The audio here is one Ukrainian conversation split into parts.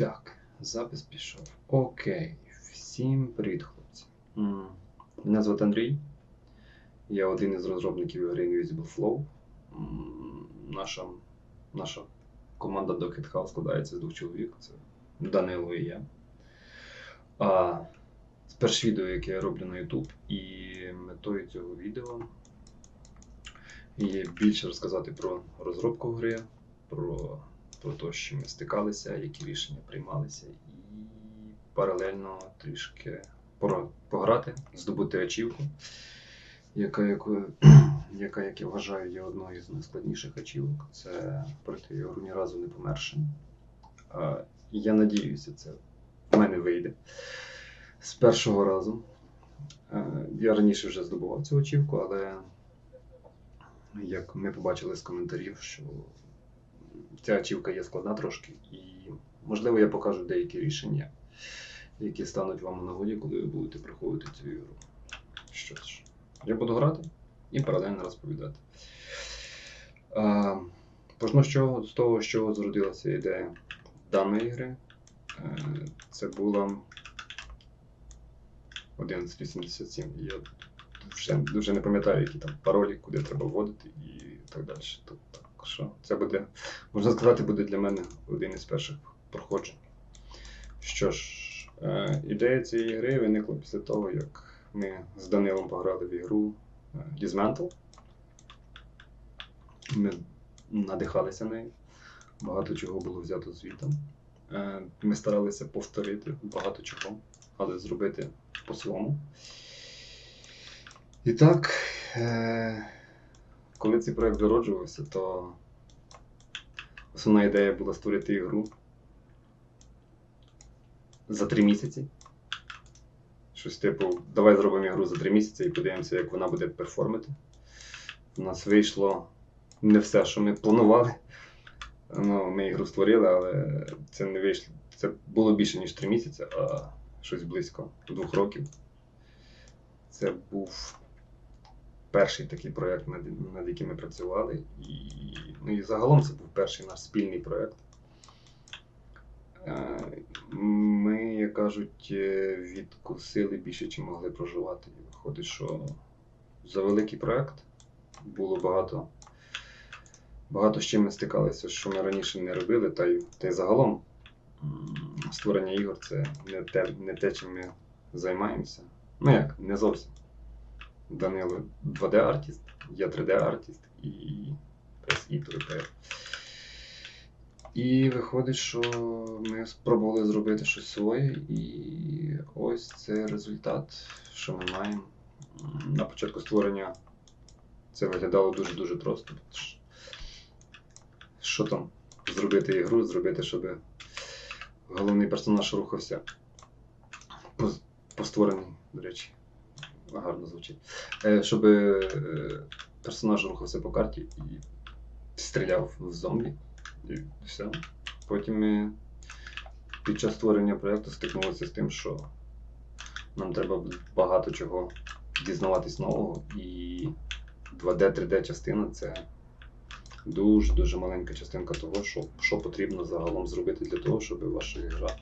Так, запис пішов. Окей. Всім привіт, хлопці. Мене звати Андрій. Я один із розробників гри Invisible Flow. Наша, наша команда Docket House складається з двох чоловік. Це Данило і я. А, з перше відео, яке я роблю на YouTube, і метою цього відео є більше розказати про розробку гри, про, про те, чим ми стикалися, які рішення приймалися, і паралельно трішки пограти, здобути ачівку, яка, яку, яка, як я вважаю, є одною з найскладніших ачівок. Це пройти ігру ні разу не помершим. Я надіюся, це в мене вийде з першого разу. Я раніше вже здобував цю очівку, але як ми побачили з коментарів, що ця ачівка є складна трошки, і можливо я покажу деякі рішення, які стануть вам у нагоді, коли ви будете проходити цю ігру. Що ж, я буду грати і паралельно розповідати. А, Почну з, чого, з того, з чого зародилася ідея даної гри. Е, Це була 1187. Я вже, вже не пам'ятаю, які там паролі, куди треба вводити і так далі. Тобто, так що це буде, можна сказати, буде для мене один із перших проходжень. Що ж, е, ідея цієї гри виникла після того, як ми з Данилом пограли в ігру е, Dismantle. Ми надихалися нею. Багато чого було взято звітом. Е, Ми старалися повторити багато чого, але зробити по-своєму. І так, коли цей проект зароджувався, то основна ідея була створити ігру за три місяці. Щось типу, давай зробимо ігру за три місяці і подивимося, як вона буде перформити. У нас вийшло не все, що ми планували. Ну, ми ігру створили, але це не вийшло. Це було більше, ніж три місяці, а щось близько двох років. Це був перший такий проєкт, над, над яким ми працювали. І, ну, і загалом це був перший наш спільний проєкт. Е, Ми, як кажуть, е, відкусили більше, чим могли проживати. І виходить, що за великий проєкт було багато, багато з чим ми стикалися, що ми раніше не робили, та й, та й загалом створення ігор це не те, не те, чим ми займаємося. Ну як, не зовсім. Данило 2D-артіст, я 3D-артіст і 3D. І виходить, що ми спробували зробити щось своє, і ось це результат, що ми маємо. На початку створення це виглядало дуже-дуже просто. Що там? Зробити ігру, зробити, щоб головний персонаж рухався по, по до речі, гарно звучить. Е, Щоб е, персонаж рухався по карті і стріляв в зомбі. І все. Потім ми під час створення проєкту стикнулися з тим, що нам треба багато чого дізнаватись нового, і 2D-3D частина це дуже-дуже маленька частинка того, що, що потрібно загалом зробити для того, щоб ваша гра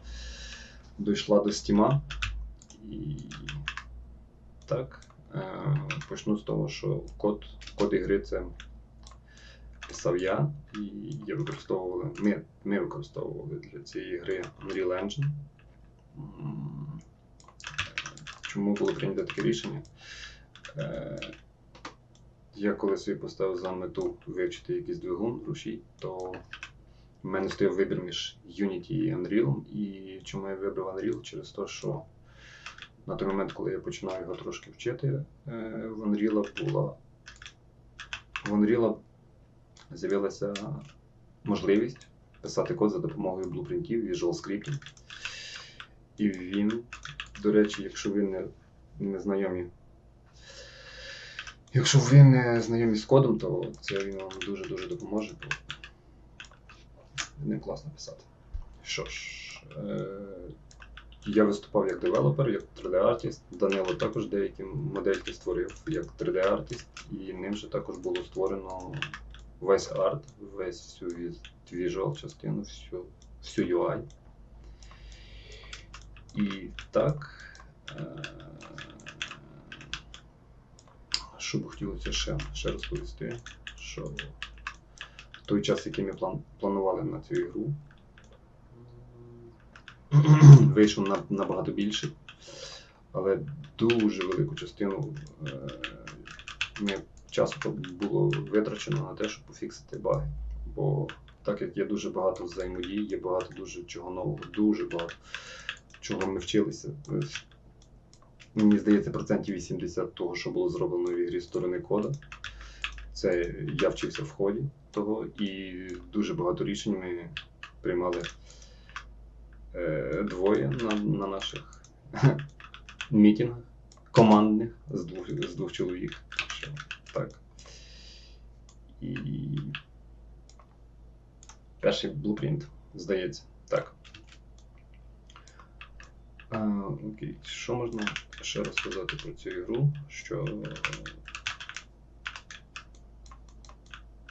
дійшла до стіма. Так, е, почну з того, що код, код ігри це писав я, і я використовували, ми, ми використовували для цієї гри Unreal Engine. Чому було прийнято таке рішення? Е, Я коли собі поставив за мету вивчити якийсь двигун рушій, то в мене стояв вибір між Unity і Unreal. І чому я вибрав Unreal? Через те, що на той момент, коли я починав його трошки вчити, е, в Unreal була в Unreal з'явилася можливість писати код за допомогою блупринтів, Visual Scripting. І він, до речі, якщо ви не, не знайомі. Якщо ви не знайомі з кодом, то це він вам дуже-дуже допоможе, бо ним класно писати. Що ж, е, я виступав як девелопер, як 3D-артіст. Данило також деякі модельки створив як 3D-артіст, і ним же також було створено весь арт, весь всю visual частину, всю, всю UI. І так. е, Що би хотілося ще, ще розповісти, що в той час, який ми план, планували на цю ігру, вийшов набагато більше, але дуже велику частину е, ми, часу було витрачено на те, щоб пофіксити баги. Бо так як є дуже багато взаємодій, є багато дуже чого нового, дуже багато чого ми вчилися. Е, Мені здається, процентів 80 того, що було зроблено в ігрі сторони кода. Це я вчився в ході того, і дуже багато рішень ми приймали е, двоє на, на наших мітінгах командних з двох, з двох чоловік. Що, так. І перший блупринт, здається. Так. А, окей, що можна ще розказати про цю ігру? Що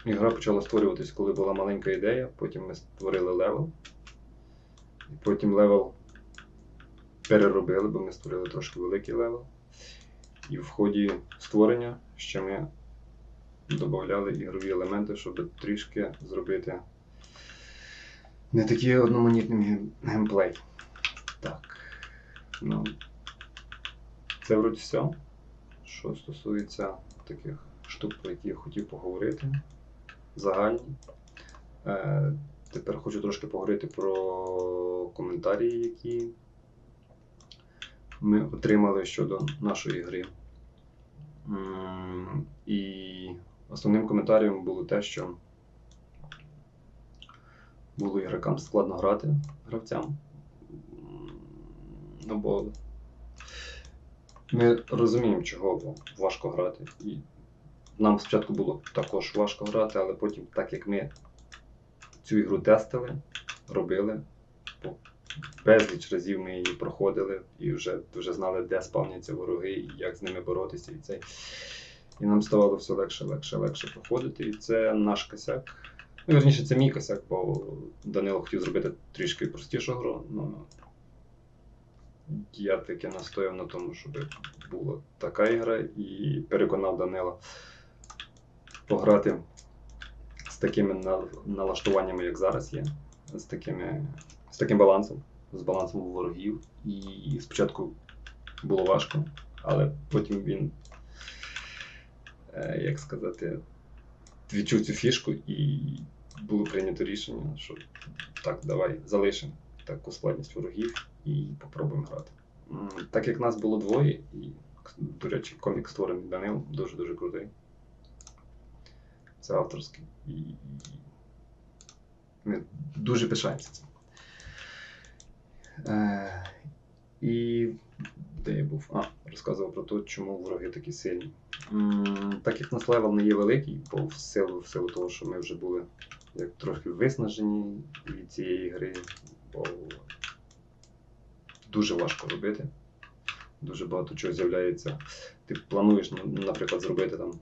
ігра почала створюватись, коли була маленька ідея, потім ми створили левел. Потім левел переробили, бо ми створили трошки великий левел. І в ході створення ще ми додавали ігрові елементи, щоб трішки зробити не такий одноманітний гейм- геймплей. Так. Ну, це вроді все. Що стосується таких штук, про які я хотів поговорити. Загальні. Тепер хочу трошки поговорити про коментарі, які ми отримали щодо нашої гри. І основним коментарем було те, що було ігрокам складно грати гравцям. Ну, бо ми розуміємо, чого важко грати. І нам спочатку було також важко грати, але потім, так як ми цю ігру тестили, робили, безліч разів ми її проходили і вже, вже знали, де спавняться вороги і як з ними боротися. І, цей. і нам ставало все легше, легше, легше проходити. І це наш косяк. Ну, верніше, це мій косяк, бо Данило хотів зробити трішки простішу гру. Ну, я таки настояв на тому, щоб була така ігра, і переконав Данила пограти з такими налаштуваннями, як зараз є, з, такими, з таким балансом, з балансом ворогів. І спочатку було важко, але потім він, е, як сказати, відчув цю фішку і було прийнято рішення, що так, давай залишимо таку складність ворогів і попробуємо грати. Так як нас було двоє, і, до речі, комік створений Данил, дуже-дуже крутий. Це авторський. І ми дуже пишаємося цим. Е, і де я був? А, розказував про те, чому вороги такі сильні. М, Так як нас левел не є великий, бо в силу, в силу того, що ми вже були як трохи виснажені від цієї гри, бо дуже важко робити. Дуже багато чого з'являється. Ти плануєш, ну, наприклад, зробити там,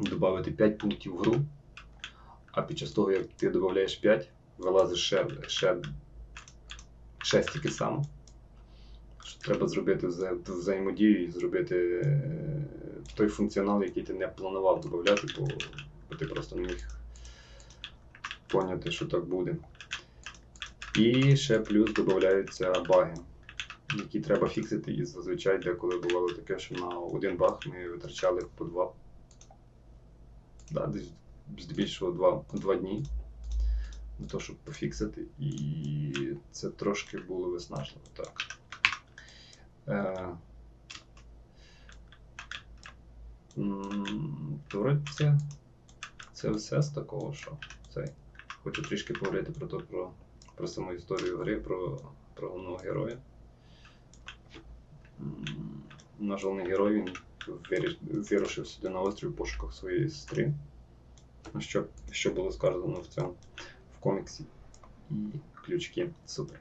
додати 5 пунктів в гру, а під час того, як ти додаєш 5, вилазить ще, ще, ще стільки само. Що треба зробити вза- взаємодію і зробити е, той функціонал, який ти не планував додати, бо, бо ти просто не міг поняти, що так буде. І ще плюс додаються баги, які треба фіксити. І зазвичай деколи бувало таке, що на один баг ми витрачали по два. Да, десь здебільшого два, два дні на те, щоб пофіксити. І це трошки було виснажливо. Так. Е, м, це, все з такого, що цей. Хочу трішки поговорити про то, про, про саму історію гри, про, про головного героя. Наш головний герой він вирушив сюди на острів в пошуках своєї сестри. Що, що було сказано в цьому в коміксі. І ключки супер.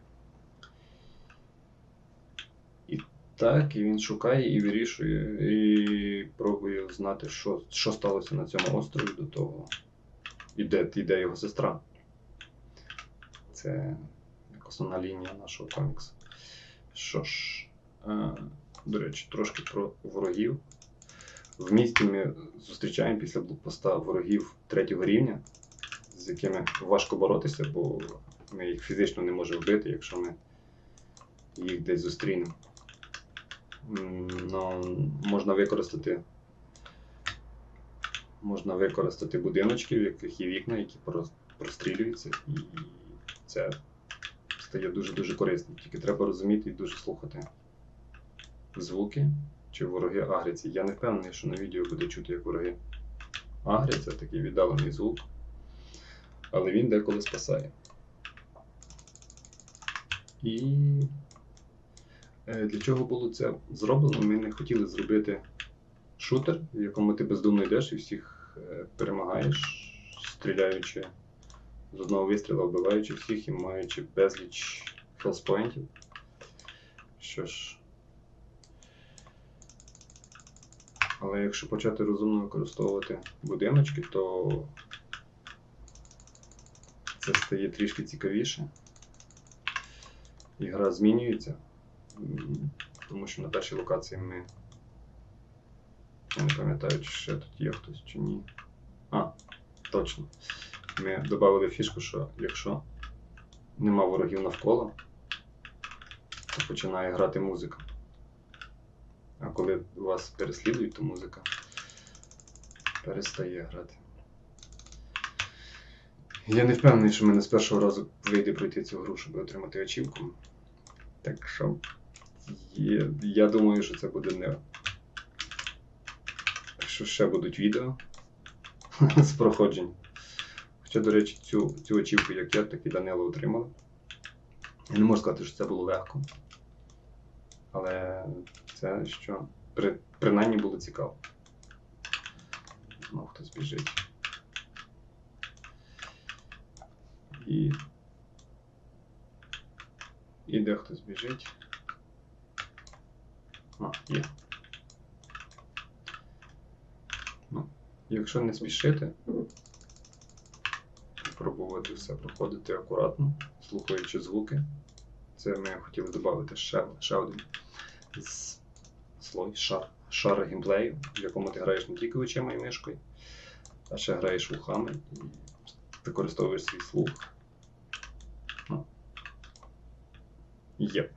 І так, і він шукає і вирішує, і пробує знати, що, що сталося на цьому острові до того. І де, і де його сестра. Це як основна лінія нашого коміксу. Що ж, е, до речі, трошки про ворогів. В місті ми зустрічаємо після блокпоста ворогів третього рівня, з якими важко боротися, бо ми їх фізично не можемо вбити, якщо ми їх десь зустрінемо. М, Ну, можна використати. Можна використати будиночки, в яких є вікна, які прострілюються, і це стає дуже-дуже корисним. Тільки треба розуміти і дуже слухати звуки чи вороги агряться. Я не впевнений, що на відео буде чути, як вороги агряться, такий віддалений звук. Але він деколи спасає. І е, для чого було це зроблено? Ми не хотіли зробити шутер, в якому ти бездумно йдеш і всіх е, перемагаєш, стріляючи з одного вистрілу, вбиваючи всіх і маючи безліч хелспоінтів. Що ж. Але якщо почати розумно використовувати будиночки, то це стає трішки цікавіше. І гра змінюється. Тому що на першій локації ми. Я не пам'ятаю, чи ще тут є хтось чи ні. А, точно. Ми додали фішку, що якщо нема ворогів навколо, то починає грати музика. А коли вас переслідують, то музика перестає грати. Я не впевнений, що мене з першого разу вийде пройти цю гру, щоб отримати очівку. Так що є, я думаю, що це буде не. Що ще будуть відео з проходжень. Хоча, до речі, цю, цю очівку, як я, так і Данило отримали. Я не можу сказати, що це було легко. Але це що при, принаймні було цікаво. Знову хтось біжить. І. І де хтось біжить. А, є. Ну, якщо не спішити, пробувати все проходити акуратно, слухаючи звуки. Це ми хотіли додати ще, ще один з слой шар, шар геймплею, в якому ти граєш не тільки очима і мишкою, а ще граєш вухами і використовуєш свій слух. Ну. Єп.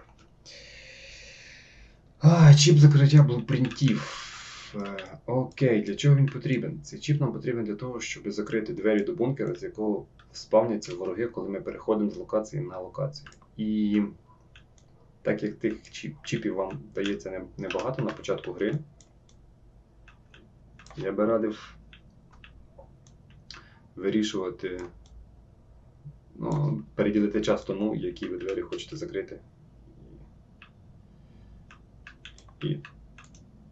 А, чіп закриття блупринтів. Е, Окей, для чого він потрібен? Цей чіп нам потрібен для того, щоб закрити двері до бункера, з якого спавняться вороги, коли ми переходимо з локації на локацію. І так як тих чіп, чіпів вам дається небагато на початку гри, я би радив вирішувати, ну, переділити час тому, які ви двері хочете закрити. І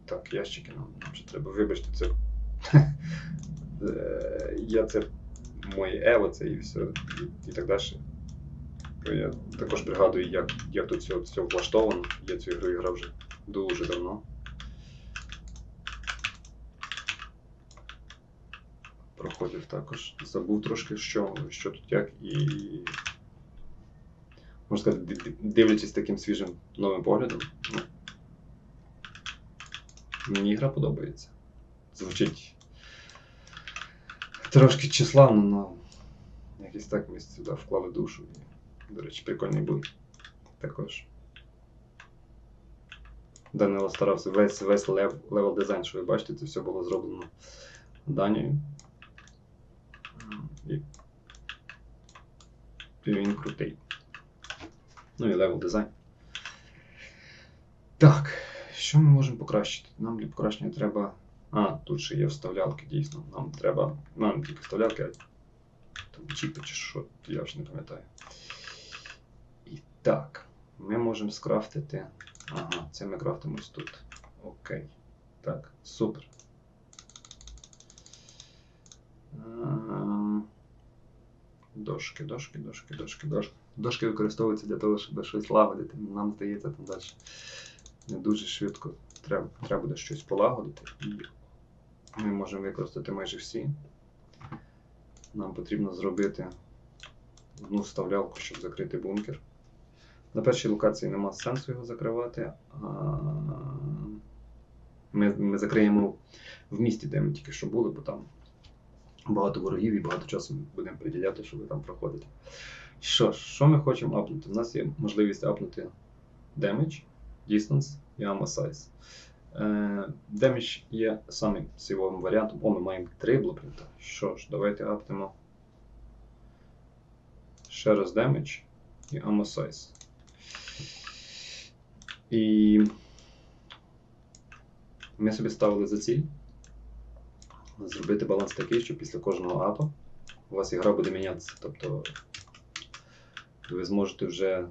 так, ящики нам, ще треба. Вибачте, це. Е, Я це моє ево, це і все, і, і так далі. Я також пригадую, як, як тут все, все влаштовано. Я цю ігру грав вже дуже давно. Проходив також. Забув трошки, що, що тут як, і можна сказати, ди- ди- дивлячись таким свіжим новим поглядом, ну, Мені гра подобається. Звучить трошки числавно, але якось так ми сюди вклали душу. До речі, прикольний був також. Данило старався весь весь лев, левел дизайн, що ви бачите, це все було зроблено Данією. І, і він крутий. Ну і левел дизайн. Так. Що ми можемо покращити? Нам для покращення треба. А, тут ще є вставлялки, дійсно. Нам треба. Не тільки вставлялки, а там чіпи чи що, я вже не пам'ятаю. Так, ми можемо скрафтити. Ага, це ми крафтимо ось тут. Окей. Так, супер. Ем, Дошки, дошки, дошки, дошки, дошки. Дошки використовуються для того, щоб щось лагодити. Нам здається, там далі не дуже швидко треба, треба буде щось полагодити, ми можемо використати майже всі. Нам потрібно зробити одну вставлялку, щоб закрити бункер. На першій локації нема сенсу його закривати. Ми, ми закриємо в місті, де ми тільки що були, бо там багато ворогів і багато часу будемо приділяти, щоб там проходити. Що ж, що ми хочемо апнути? У нас є можливість апнути damage, distance і ammo size. Е, Damage є самим силовим варіантом. О, ми маємо три блупринта. Що ж, давайте апнемо ще раз damage і ammo size. І ми собі ставили за ціль зробити баланс такий, що після кожного апа у вас ігра буде мінятися. Тобто ви зможете вже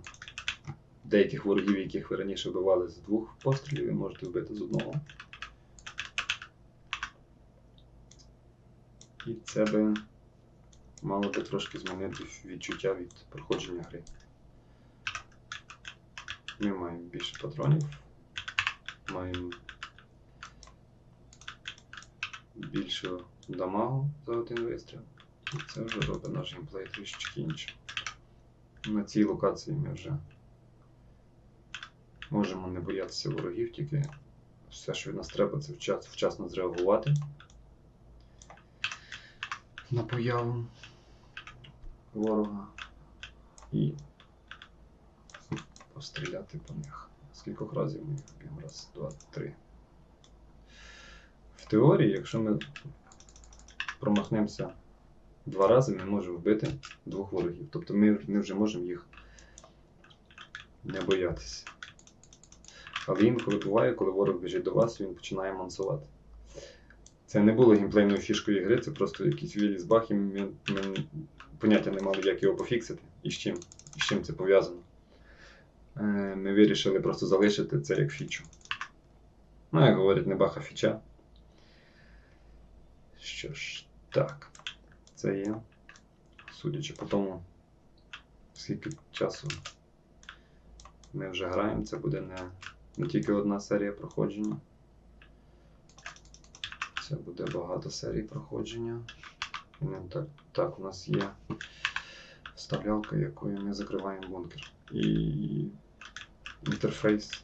деяких ворогів, яких ви раніше вбивали з двох пострілів, ви можете вбити з одного. І це би мало би трошки змінити відчуття від проходження гри. Ми маємо більше патронів, маємо більше дамагу за один вистріл. І це вже робить наш геймплей трішечки інше. На цій локації ми вже можемо не боятися ворогів, тільки все, що від нас треба, це вчасно, вчасно зреагувати на появу ворога і постріляти по них. Скількох разів ми їх б'ємо? Раз, два, три. В теорії, якщо ми промахнемося два рази, ми можемо вбити двох ворогів. Тобто ми, ми вже можемо їх не боятися. Але інколи буває, коли ворог біжить до вас, він починає мансувати. Це не було геймплейною фішкою гри, це просто якийсь віліз бах, і ми, ми поняття не мали, як його пофіксити і з чим, і з чим це пов'язано. Е, Ми вирішили просто залишити це як фічу. Ну, як говорять, не баха фіча. Що ж, так. Це є. Судячи по тому, скільки часу ми вже граємо, це буде не, не тільки одна серія проходження. Це буде багато серій проходження. Так, так, у нас є вставлялка, якою ми закриваємо бункер. І інтерфейс.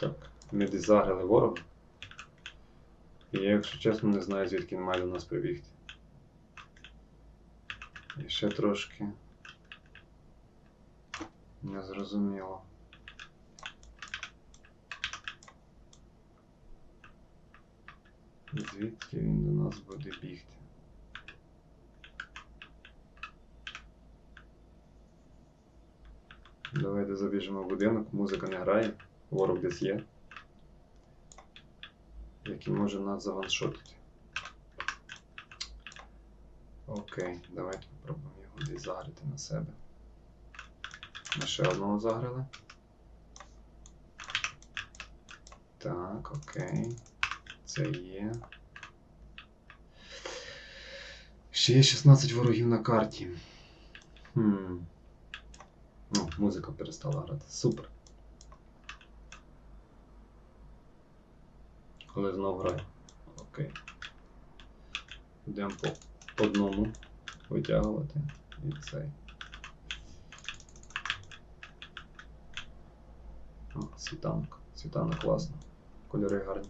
Так, ми десь заграли ворога. І я, якщо чесно, не знаю, звідки він має до нас прибігти. І ще трошки незрозуміло. Звідки він до нас буде бігти? Давайте забіжимо в будинок, музика не грає, ворог десь є який може нас заваншотити. Окей, давайте спробуємо його десь заграти на себе. Ми ще одного заграли. Так, окей. Це є. Ще є 16 ворогів на карті. Хм. Ну, музика перестала грати. Супер. Коли знов грає. Окей. Йдемо по одному витягувати і цей. О, світанок. Світанок класно. Кольори гарні.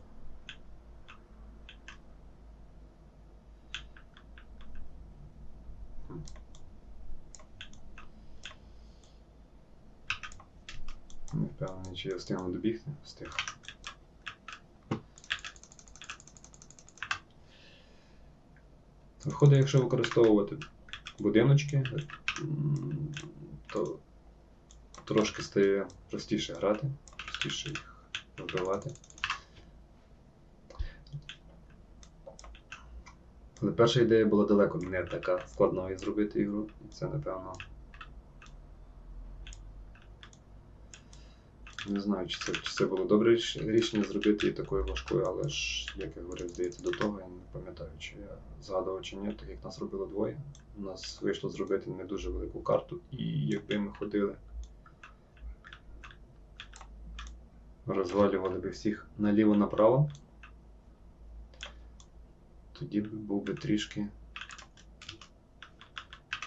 Не впевнений, чи я встигну добігти. Встиг. Виходить, якщо використовувати будиночки, то трошки стає простіше грати, простіше їх вбивати. Але перша ідея була далеко не така складною зробити ігру, і це, напевно. Не знаю, чи це, чи це було добре рішення зробити її такою важкою, але ж, як я говорив, здається, до того, я не пам'ятаю, чи я згадував чи ні, так як нас робило двоє. У нас вийшло зробити не дуже велику карту, і якби ми ходили, розвалювали би всіх наліво-направо, тоді б був би трішки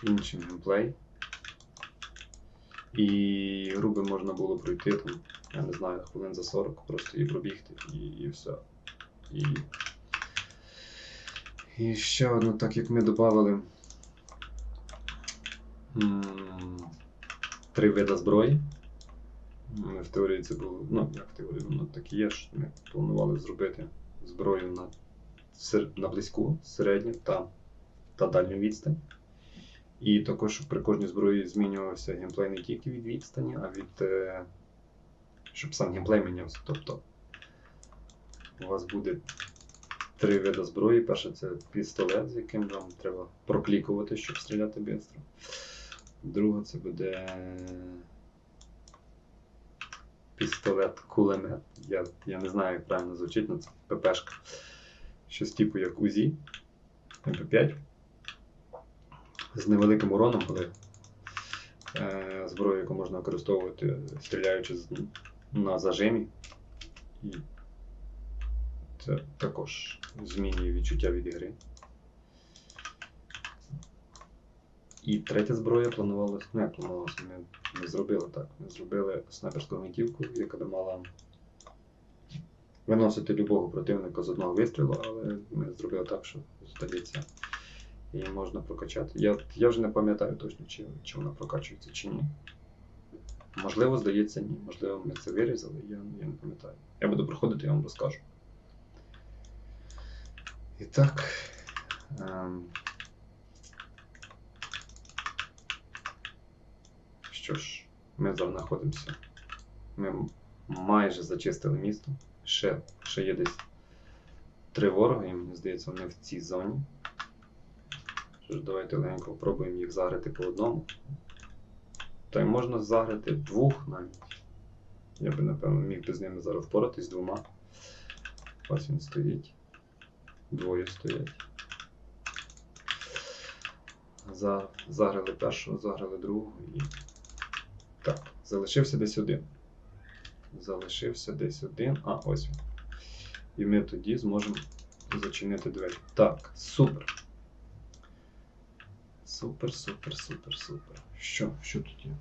інший геймплей. І груби можна було пройти там, я не знаю, хвилин за 40, просто і пробігти, і, і все. І, і ще одну, так як ми додали три види зброї. Ми в теорії це було, ну як в теорії, воно так і є, що ми планували зробити зброю на, на близьку, середню та, та дальню відстань. І також, при кожній зброї змінювався геймплей не тільки від відстані, а від. Е, щоб сам геймплей мінявся. Тобто у вас буде три види зброї. Перше це пістолет, з яким вам треба проклікувати, щоб стріляти швидко. Друге це буде пістолет-кулемет. Я, я не знаю, як правильно звучить, але це ППшка. Щось типу як УЗІ, МП5 з невеликим уроном, але е, зброю, яку можна використовувати, стріляючи з, на зажимі. І це також змінює відчуття від ігри. І третя зброя планувалася, ну як планувалося, ми, ми зробили так. Ми зробили снайперську гвинтівку, яка би мала виносити любого противника з одного вистрілу, але ми зробили так, що здається, її можна прокачати. Я, я вже не пам'ятаю точно, чи, чи вона прокачується чи ні. Можливо, здається, ні. Можливо, ми це вирізали, я, я не пам'ятаю. Я буду проходити, я вам розкажу. І так. Ем... Що ж, ми зараз знаходимося. Ми майже зачистили місто. Ще, ще є десь три ворога, і мені здається, вони в цій зоні. Що ж, давайте легенько спробуємо їх заграти по одному. Та й можна заграти двох навіть. Я би, напевно, міг би з ними зараз впоратись двома. Ось він стоїть. Двоє стоять. За... Заграли першого, заграли другого і. Так, залишився десь один. Залишився десь один. А, ось він. І ми тоді зможемо зачинити двері. Так, супер. Супер, супер, супер, супер. Що? Що тут є?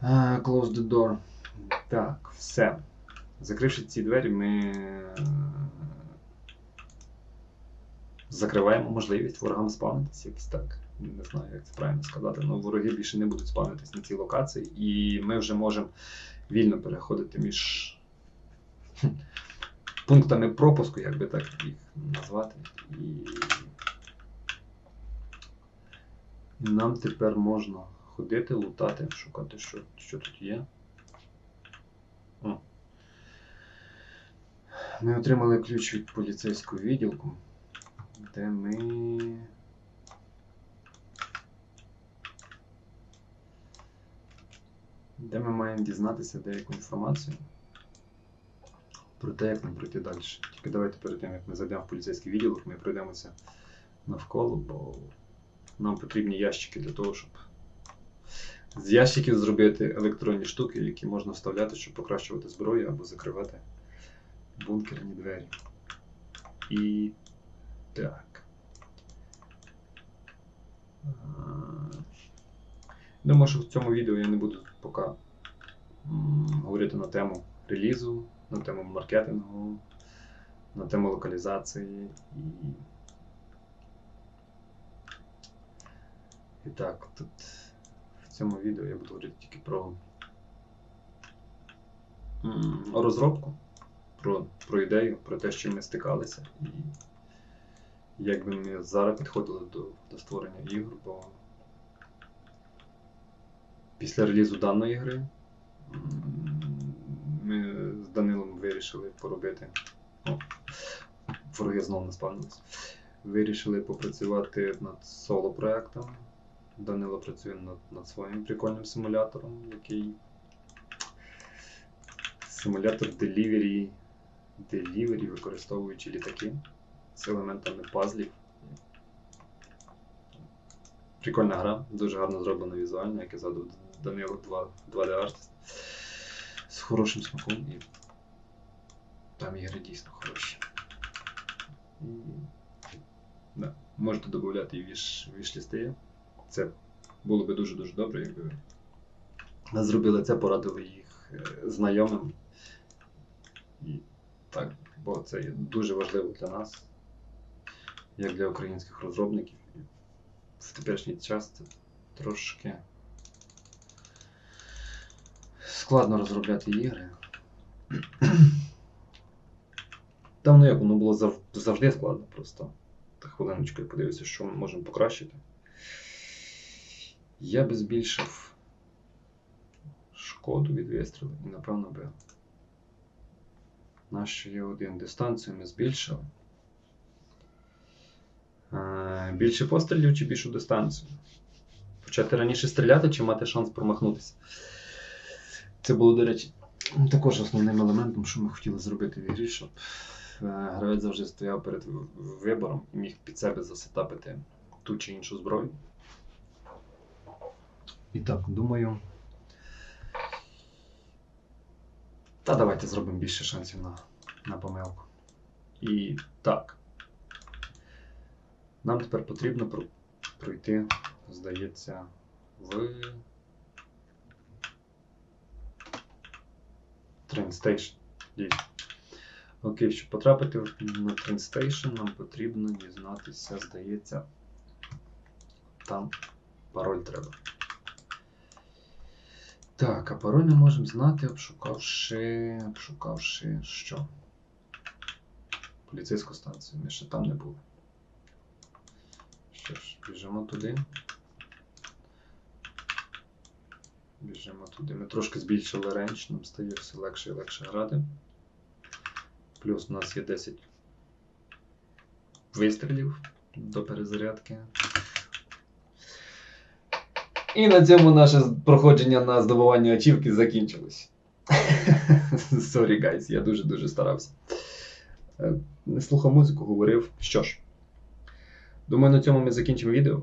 А, close the door. Так, все. Закривши ці двері, ми е, закриваємо можливість ворогам спавнитись якось так. Не знаю, як це правильно сказати. але вороги більше не будуть спавнитись на цій локації, і ми вже можемо вільно переходити між пунктами пропуску, як би так їх назвати. І І нам тепер можна ходити, лутати, шукати, що що тут є. О. Ми отримали ключ від поліцейського відділку, де ми. Де ми маємо дізнатися деяку інформацію про те, як нам пройти далі. Тільки давайте перед тим, як ми зайдемо в поліцейський відділок, ми пройдемося навколо, бо нам потрібні ящики для того, щоб з ящиків зробити електронні штуки, які можна вставляти, щоб покращувати зброю або закривати бункерні двері. І так. Думаю, що в цьому відео я не буду поки говорити на тему релізу, на тему маркетингу, на тему локалізації і І так, тут в цьому відео я буду говорити тільки про розробку, про про ідею, про те, чим ми стикалися, і як би ми зараз підходили до, до створення ігор, бо після релізу даної гри ми з Данилом вирішили поробити. О, вороги знову не спавнилися. Вирішили попрацювати над соло-проектом. Данило працює над, над своїм прикольним симулятором, який симулятор Delivery, Delivery, використовуючи літаки з елементами пазлів. Прикольна гра, дуже гарно зроблена візуально, як я згадував Данило 2, 2D Artist з хорошим смаком і там ігри дійсно хороші. Да, Можете додати і віш, вішлісти. Це було би дуже-дуже добре, якби ви зробили це, порадили їх е, знайомим. І так, бо це є дуже важливо для нас, як для українських розробників. І в теперішній час це трошки складно розробляти ігри. Там ну як воно було завжди складно просто. Та хвилиночку я подивлюся, що ми можемо покращити. Я би збільшив шкоду від вистрілу і напевно би. Нащо є один дистанцію ми збільшили. Е, Більше пострілів чи більшу дистанцію? Почати раніше стріляти чи мати шанс промахнутися? Це було, до речі, також основним елементом, що ми хотіли зробити в ігрі, щоб е, гравець завжди стояв перед вибором і міг під себе засетапити ту чи іншу зброю. І так, думаю. Та давайте зробимо більше шансів на, на помилку. І так. Нам тепер потрібно про- пройти, здається, в Дійсно. Окей, щоб потрапити на Train нам потрібно дізнатися, здається, там пароль треба. Так, а пароль ми можемо знати, обшукавши. обшукавши що? Поліцейську станцію. Ми ще там не були. Що ж, біжимо туди. Біжимо туди. Ми трошки збільшили рейндж, нам стає все легше і легше грати. Плюс у нас є 10 вистрілів до перезарядки. І на цьому наше проходження на здобування очівки закінчилось. Sorry, guys, я дуже-дуже старався. Е, Не слухав музику, говорив. Що ж, думаю, на цьому ми закінчимо відео.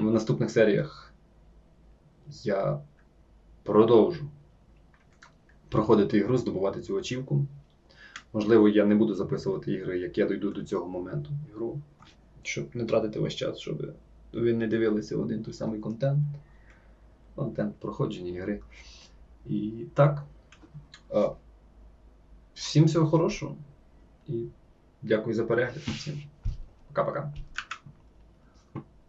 В наступних серіях я продовжу проходити ігру, здобувати цю очівку. Можливо, я не буду записувати ігри, як я дойду до цього моменту ігру, щоб не тратити весь час, щоб ви не дивилися один той самий контент. Контент проходження ігри. І так. А, Всім всього хорошого. І дякую за перегляд. Всім пока-пока.